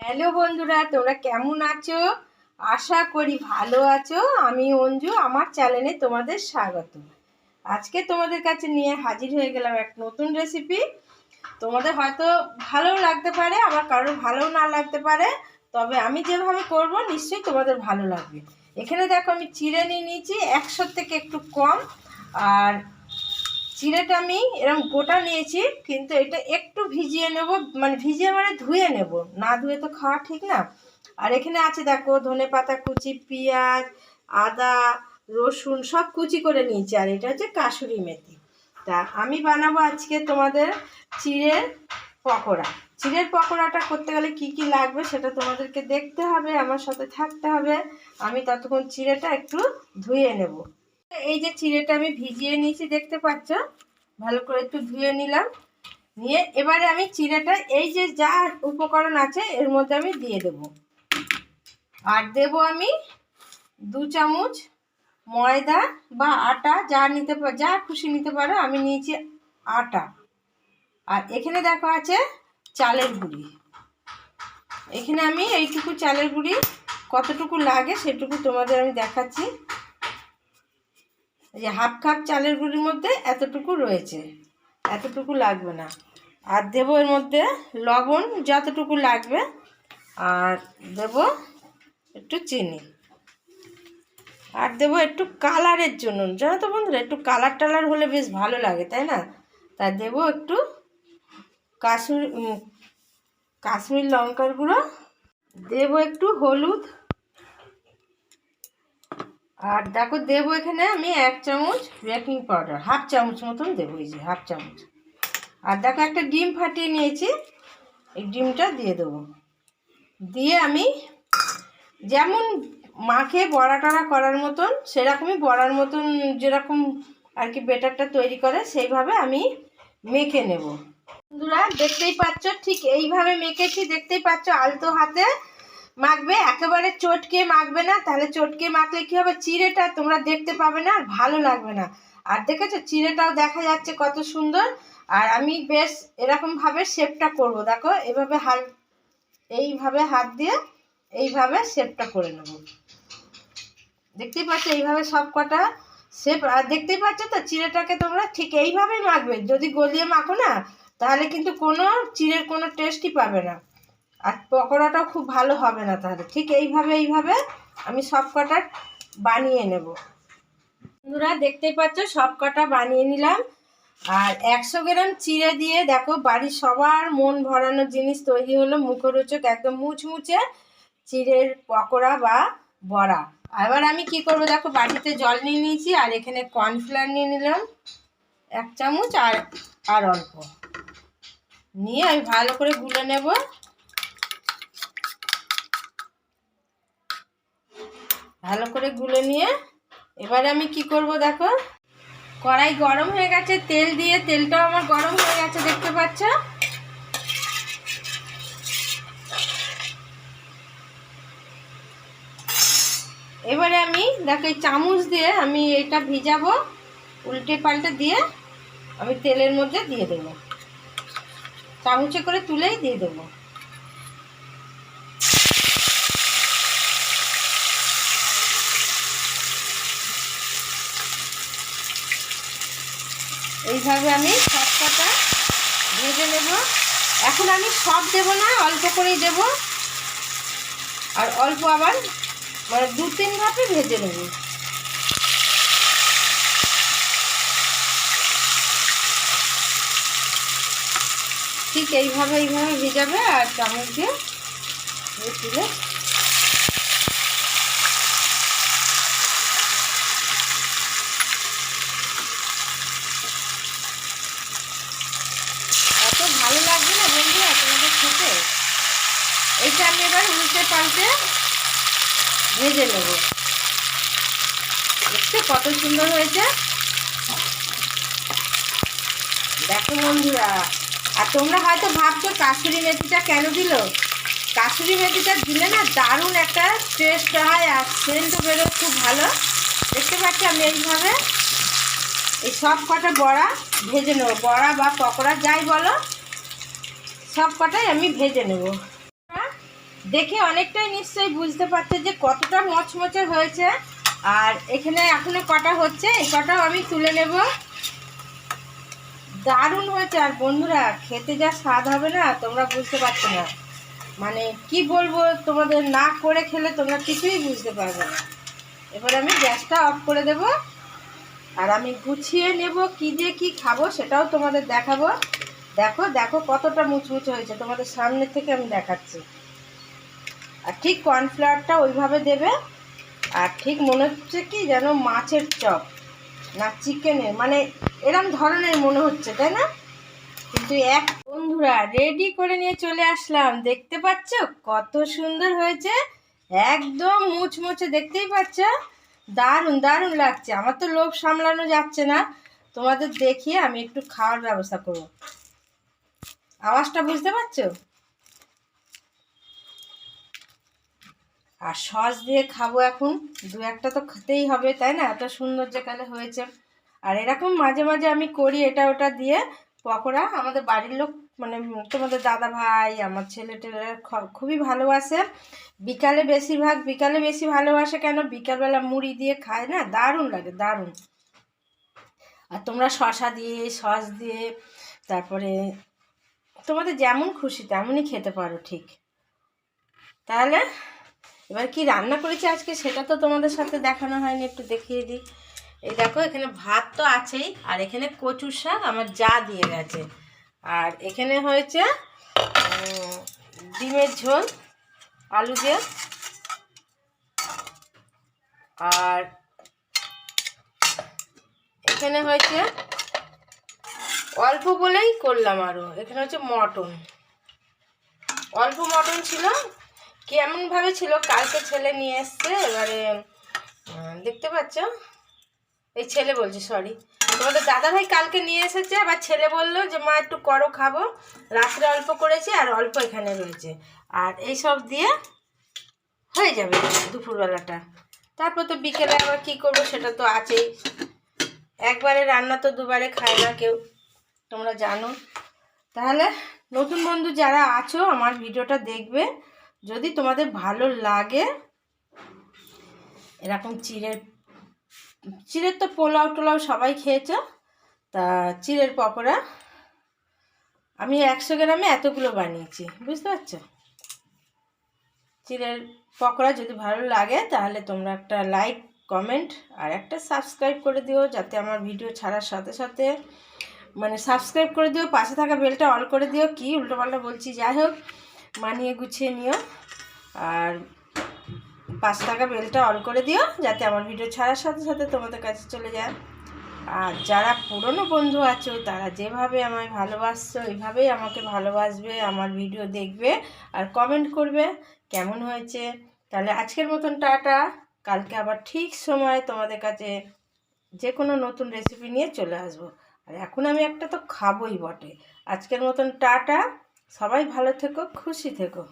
Hello বন্ধুরা, তোমরা কেমন আছো? আশা করি ভালো আছো। আমি অঞ্জু, আমার চ্যানেলে তোমাদের স্বাগত আজকে তোমাদের কাছে নিয়ে হাজির হয়ে গেলাম এক নতুন রেসিপি তোমাদের হয়তো ভালো লাগতে পারে, আবার কারোর ভালো না লাগতে পারে। তবে আমি যেভাবে করব, নিশ্চয়ই তোমাদের ভালো লাগবে। এখানে দেখো, আমি চিড়ে নিয়ে নিয়েছি একশোর থেকে একটু কম। আর চিড়েটা আমি এরকম গোটা নিয়েছি, কিন্তু এটা একটু ভিজিয়ে নেব মানে ভিজিয়ে মানে ধুয়ে নেব। না ধুয়ে তো খাওয়া ঠিক না। আর এখানে আছে দেখো ধনে পাতা কুচি, পেঁয়াজ, আদা, রসুন সব কুচি করে নিয়েছি, আর এটা হচ্ছে কাসুরি মেথি। তা আমি বানাবো আজকে তোমাদের চিড়ের পকোড়া। চিড়ের পকোড়াটা করতে গেলে কি কি লাগবে সেটা তোমাদেরকে দেখতে হবে, আমার সাথে থাকতে হবে। আমি ততক্ষণ চিড়েটা একটু ধুয়ে নেব। এই যে চিড়েটা আমি ভিজিয়ে নিয়েছি, দেখতে পাচ্ছ? ভালো করে একটু ধুয়ে নিলাম। নিয়ে এবারে আমি চিড়েটা, এই যে যা উপকরণ আছে, এর মধ্যে আমি দিয়ে দেব। আর দেব আমি দু চামচ ময়দা বা আটা, যা নিতে পার যা খুশি নিতে পারো, আমি নিয়েছি আটা। আর এখানে দেখো আছে চালের গুঁড়ি। এখানে আমি এইটুকু চালের গুঁড়ি, কতটুকু লাগে সেটুকু তোমাদের আমি দেখাচ্ছি। এই যে হাফ কাপ চালের গুঁড়ির মধ্যে এতটুকু রয়েছে, এতটুকু লাগবে না। আর দেবো এর মধ্যে লবণ যতটুকু লাগবে, আর দেব একটু চিনি। আর দেবো একটু কালারের জন্য, জানো তো বন্ধুরা, একটু কালার টালার হলে বেশ ভালো লাগে, তাই না? তাই দেবো একটু কাশ্মীর কাশ্মীর লঙ্কার গুঁড়ো, দেবো একটু হলুদ আর দেখো দেবো এখানে আমি এক চামচ বেকিং পাউডার, হাফ চামচ মতন দেবো, এই যে হাফ চামচ। আর দেখো একটা ডিম ফাটিয়ে নিয়েছি, এই ডিমটা দিয়ে দেবো। দিয়ে আমি যেমন মাখে বড়া টড়া করার মতন, সেরকমই বড়ার মতন যেরকম আর কি বেটারটা তৈরি করে, সেইভাবে আমি মেখে নেব। বন্ধুরা, দেখতেই পাচ্ছ, ঠিক এইভাবে মেখেছি, দেখতেই পাচ্ছ আলতো হাতে। মাখবে? একেবারে চটকে মাখবে না? তাহলে চটকে মাখলে কি হবে? চিড়েটা তোমরা দেখতে পাবে না আর ভালো লাগবে না। আর দেখেছ? চিড়েটাও দেখা যাচ্ছে কত সুন্দর। আর আমি বেশ এরকমভাবে শেপটা করব। দেখো, এভাবে হাত, এইভাবে হাত দিয়ে এইভাবে শেপটা করে নেব। দেখতেই পাচ্ছ? এইভাবে সব কটা শেপ। আর দেখতেই পাচ্ছ তো? চিড়েটাকে তোমরা ঠিক এইভাবেই মাখবে। যদি গলিয়ে মাখো না, তাহলে কিন্তু কোনো চিড়ের কোনো টেস্টই পাবে না। আর পকোড়াটাও খুব ভালো হবে না তাহলে। ঠিক এইভাবে এইভাবে আমি সব কটা বানিয়ে নেব। বন্ধুরা, দেখতেই পাচ্ছ সব কটা বানিয়ে নিলাম। আর একশো গ্রাম চিড়ে দিয়ে দেখো, বাড়ির সবার মন ভরানোর জিনিস তৈরি হলো, মুখরোচক, একদম মুচমুচে চিড়ের পকোড়া বা বড়া। আবার আমি কি করব দেখো, বাটিতে জল নিয়ে নিয়েছি, আর এখানে কর্নফ্লাওয়ার নিয়ে নিলাম, এক চামচ আর আর অল্প। নিয়ে আমি ভালো করে গুলে নেব। ভালো করে গুলে নিয়ে এবারে আমি কি করব দেখো? কড়াই গরম হয়ে গেছে, তেল দিয়ে, তেলটাও আমার গরম হয়ে গেছে, দেখতে পাচ্ছ? এবারে আমি দেখো, এই চামচ দিয়ে আমি এটা ভিজাবো, উল্টে পাল্টে দিয়ে আমি তেলের মধ্যে দিয়ে দেবো। চামচে করে তুলেই দিয়ে দেবো। এইভাবে আমি সব কটা ভেজে নেব। এখন আমি সব দেব না, অল্প করেই দেব। আর অল্প আবার মানে দু তিন ধাপে ভেজে নেব। ঠিক এইভাবে এইভাবে ভেজাবে আর চামচ দিয়ে তুলে এত ভালো লাগবে না বন্ধুরা তোমাদের খেতে এইটা আমি এবার উল্টে পাল্টে ভেজে নেব। দেখতে কত সুন্দর হয়েছে। দেখো বন্ধুরা, আর তোমরা হয়তো ভাবছ কাসুরি মেথিটা কেন দিল? কাসুরি মেথিটা দিলে না দারুণ একটা টেস্ট হয় আর সেন্টও বেরোয় খুব ভালো। দেখতে পাচ্ছি আমি এইভাবে এই সব কটা বড়া ভেজে নেব। বড়া বা পকোড়া যাই বলো, সব কটাই আমি ভেজে নেব। দেখে অনেকটাই নিশ্চয়ই বুঝতে পারছে যে কতটা মচমচে হয়েছে। আর এখানে এখনও কটা হচ্ছে, এই কটাও আমি তুলে নেব। দারুণ হয়েছে। আর বন্ধুরা, খেতে যা স্বাদ হবে না, তোমরা বুঝতে পারছ না। মানে কি বলব, তোমাদের না করে খেলে তোমরা কিছুই বুঝতে পারবে না। এবার আমি গ্যাসটা অফ করে দেব। আর আমি গুছিয়ে নেব, কি দিয়ে কি খাব সেটাও তোমাদের দেখাবো। দেখো দেখো কতটা মুচমুচে হয়েছে। তোমাদের সামনে থেকে আমি দেখাচ্ছি। আর ঠিক কর্নফ্লাওয়ারটা ওইভাবে দেবে। আর ঠিক মনে হচ্ছে কি যেন মাছের চপ না চিকেনের মানে এরম ধরনের মনে হচ্ছে, তাই না? কিন্তু এক বন্ধুরা রেডি করে নিয়ে চলে আসলাম। দেখতে পাচ্ছ কত সুন্দর হয়েছে? একদম মুচমুচে, দেখতেই পাচ্ছ? দারুণ দারুণ লাগছে। আমার তো লোভ সামলানো যাচ্ছে না। তোমাদের দেখিয়ে আমি একটু খাওয়ার ব্যবস্থা করব। আওয়াজটা বুঝতে পারছ? আর সস দিয়ে খাব এখন। দু একটা তো খেতেই হবে, তাই না? এত সুন্দর যেখানে হয়েছে। আর এরকম মাঝে মাঝে আমি করি এটা ওটা দিয়ে। পকোড়া আমাদের বাড়ির লোক মানে তোমাদের দাদা ভাই, আমার ছেলে টেলে খুবই ভালোবাসে। বিকালে বেশিরভাগ, বিকালে বেশি ভালোবাসে কেন? বিকালবেলা মুড়ি দিয়ে খায় না? দারুণ লাগে, দারুণ। আর তোমরা শশা দিয়ে, সস দিয়ে, তারপরে তোমাদের যেমন খুশি তেমনই খেতে পারো, ঠিক। তাহলে এবার কি রান্না করেছি আজকে সেটা তো তোমাদের সাথে দেখানো হয়নি, একটু দেখিয়ে দিই। এই দেখো, এখানে ভাত তো আছেই, আর এখানে কচুর শাক আমার যা দিয়ে গেছে। আর এখানে হয়েছে ডিমের ঝোল, আলু দিয়ে। আর এখানে হয়েছে, অল্প বলেই করলাম আরও এখানে হচ্ছে মটন। অল্প মটন ছিল কেমনভাবে ছিল? কালকে ছেলে নিয়ে এসছে, এবারে দেখতে পাচ্ছ? এই ছেলে বলছি সরি তোমাদের দাদা ভাই কালকে নিয়ে এসেছে, আবার ছেলে বলল যে, মা, একটু করো, খাব। রাত্রে অল্প করেছি আর অল্প এখানে রয়েছে। আর এই সব দিয়ে হয়ে যাবে দুপুরবেলাটা। তারপর তো বিকেলে আবার কী করব সেটা তো আছেই। একবারে রান্না তো দুবারে খায় না কেউ, তোমরা জানো। তাহলে নতুন বন্ধু যারা আছো, আমার ভিডিওটা দেখবে। যদি তোমাদের ভালো লাগে, এরকম চিড়ের চিড়ের তো পোলাও টোলাও সবাই খেয়েছ, তা চিড়ের পকোড়া আমি একশো গ্রামে এতগুলো বানিয়েছি, বুঝতে পারছ? চিড়ের পকোড়া যদি ভালো লাগে, তাহলে তোমরা একটা লাইক কমেন্ট আর একটা সাবস্ক্রাইব করে দিও, যাতে আমার ভিডিও ছাড়ার সাথে সাথে মানে সাবস্ক্রাইব করে দিও, পাশে থাকা বেলটা অল করে দিও, কি উল্টোপাল্টা বলছি? যাই হোক মানিয়ে গুছিয়ে নিও। আর পাঁচ টাকা বেলটা অন করে দিও, যাতে আমার ভিডিও ছাড়ার সাথে সাথে তোমাদের কাছে চলে যায়। আর যারা পুরনো বন্ধু আছো, তারা যেভাবে আমায় ভালোবাসছো, এইভাবেই আমাকে ভালোবাসবে, আমার ভিডিও দেখবে আর কমেন্ট করবে কেমন হয়েছে। তাহলে আজকের মতন টাটা। কালকে আবার ঠিক সময় তোমাদের কাছে যে কোনো নতুন রেসিপি নিয়ে চলে আসব। আর এখন আমি একটা তো খাবোই বটে। আজকের মতন টাটা। সবাই ভালো থেকো খুশি থেকো।